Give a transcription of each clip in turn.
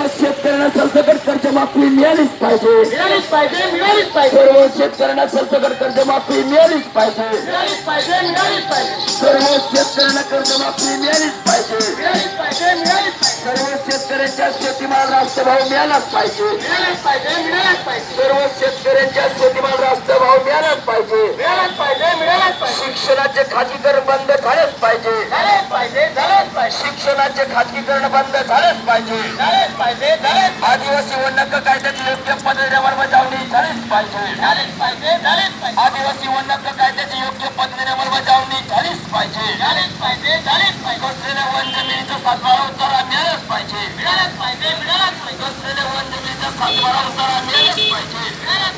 सर्व शेतकऱ्यांना सरसकट कर्जमाफी मिळालीच पाहिजे. मिळालीच पाहिजे मिळालीच पाहिजे. सर्व शेतकऱ्यांना सरसकट कर्जमाफी मिळालीच पाहिजे. मिळालीच पाहिजे मिळालीच पाहिजे. सर्व शेतकऱ्यांना कर्जमाफी मिळालीच पाहिजे. मिळालीच पाहिजे मिळालीच पाहिजे. सर्व शेतकऱ्यांच्या शेतीमाल राष्ट्रभाव मिळालाच पाहिजे. मिळालीच पाहिजे मिळालीच पाहिजे. सर्व शेतकऱ्यांच्या शेतीमाल राष्ट्रभाव मिळालाच पाहिजे. मिळालीच पाहिजे मिळालीच पाहिजे. शिक्षणाचे खाजगीकरण बंद झालेच पाहिजे. झालेच पाहिजे शिक्षणाचे खाजगीकरण बंद झालेच पाहिजे. झालेच पाहिजे झालेच आदिवासी वन्यक कायद्यात योग्य पद्धतीने अंमलबजावणी झालीच पाहिजे. झालेच पाहिजे झालेच पाहिजे. आदिवासी वन्यक कायद्याची योग्य पद्धतीने अंमलबजावणी झालीच पाहिजे. झालेच पाहिजे झालेच पाहिजे. कसलेल्या वन जमिनीचा सातबारा उतारा मिळालाच पाहिजे. मिळालंच पाहिजे मिळालंच पाहिजे. कसलेल्या वन जमिनीचा सातबारा उतारा मिळालाच पाहिजे.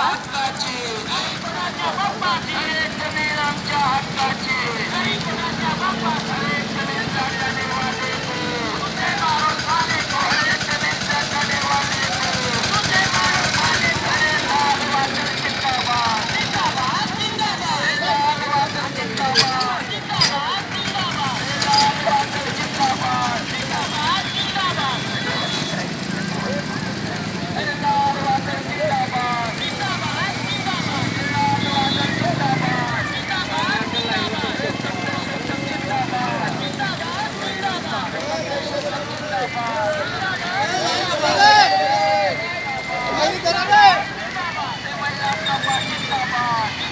हक्काची नाही कोणाच्या बाप्पाची अरे जमीन आमच्या हक्काची